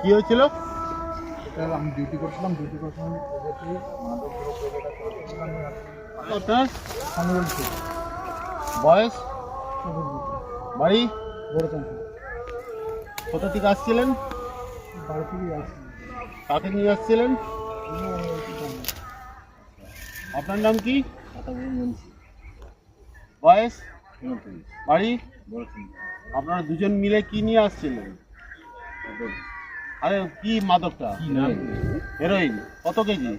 কি হয়েছিল? এটা আমি ডিউটি করছিলাম ডিউটি করছিলাম আপনার বয়স? বাড়ি? কোথা থেকে আসছিলেন? বাড়ি থেকেই আসছি। কাকে নিয়ে আসছিলেন? আপনার নাম কি? বয়স? বাড়ি? আপনারা দুজন মিলে কি নিয়ে আসছিলেন? আরে কি মাদকটা? হেরোইন কত কেজি?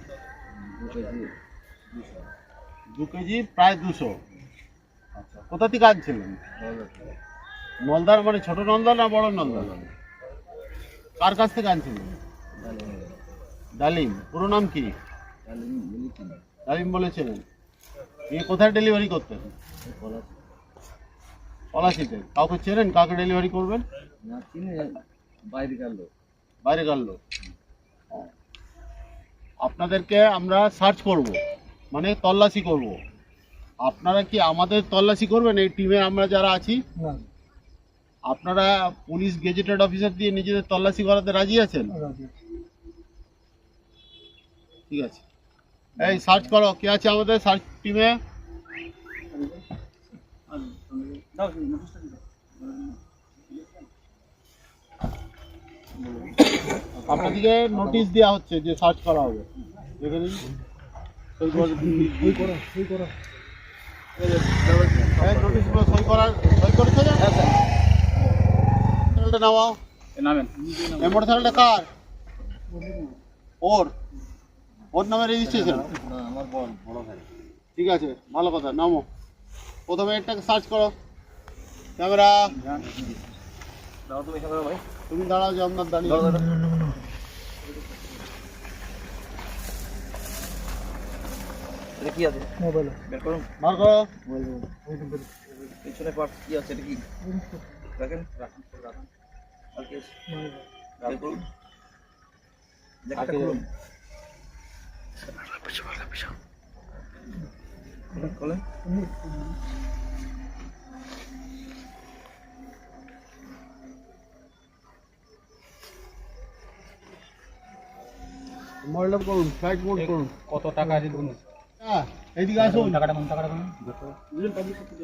দু কেজি প্রায় দুশো। আচ্ছা কোথা থেকে আনছিলেন? নলদার মানে ছোট নলদা না বড় নলদা? কার কাছ থেকে আনছিলেন? ডালিম। পুরো নাম কি? ডালিম বলেছিলেন। এ কোথায় ডেলিভারি করতেন? পলাশিতে। কাউকে চেনেন? কাকে ডেলিভারি করবেন? না চিনে। বাইরে গেল বাইরে গেল। আপনাদেরকে আমরা সার্চ করব মানে তল্লাশি করব। আপনারা কি আমাদের তল্লাশি করবেন? এই টিমে আমরা যারা আছি আপনারা পুলিশ গেজেটেড অফিসার দিয়ে নিজেদের তল্লাশি করাতে রাজি আছেন? রাজি ঠিক আছে। এই সার্চ করো কে আছে আমাদের সার্চ টিমে আপনাদেরকে নোটিশ দেওয়া হচ্ছে যে সার্চ করা হবে। দেখে নিন। নোটিশগুলো সই করার সই করেছে নামাও। নামেন। এই মোটরসাইকেলটা কার? ওর। ওর নামে রেজিস্ট্রেশন না বল বড় ঠিক আছে ভালো কথা নামো। প্রথমে এটাকে সার্চ করো। ক্যামেরা। দাও তো এখানে ভাই। তুমি দাঁড়াও যে আপনার দাঁড়িয়ে কি আছে? মোবাইল বের করুন বার করো। পিছনে পার্ট কি আছে? এটা কি? রাখেন। রাখেন রাখেন। আর কি আছে? বের করুন। জ্যাকেটটা খুলুন। খুলুন, খুলুন মোবাইল করুন ফ্লাইট মোড করুন কত টাকা আছে দেখুন। হ্যাঁ এইদিকে আসুন। টাকাটা কোন টাকাটা কোন?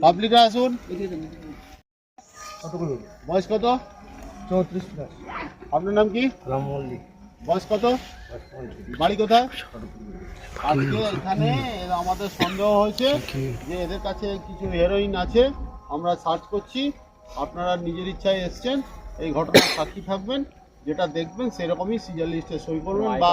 পাবলিকে আসুন। কত করে বয়স কত? চৌত্রিশ প্লাস আপনার নাম কি? রাম মল্লিক। বয়স কত? বাড়ি কোথায়? আজকে এখানে এরা আমাদের সন্দেহ হয়েছে যে এদের কাছে কিছু হেরোইন আছে। আমরা সার্চ করছি। আপনারা নিজের ইচ্ছায় এসছেন। এই ঘটনার সাক্ষী থাকবেন। যেটা দেখবেন সেরকমই সিজার লিস্টে সই করবেন বা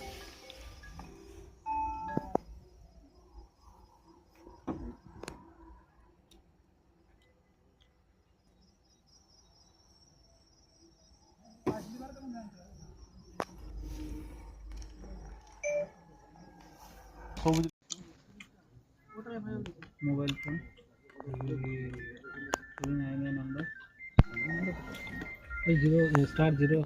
ছেলেটা তো দাও। পরি পরি করে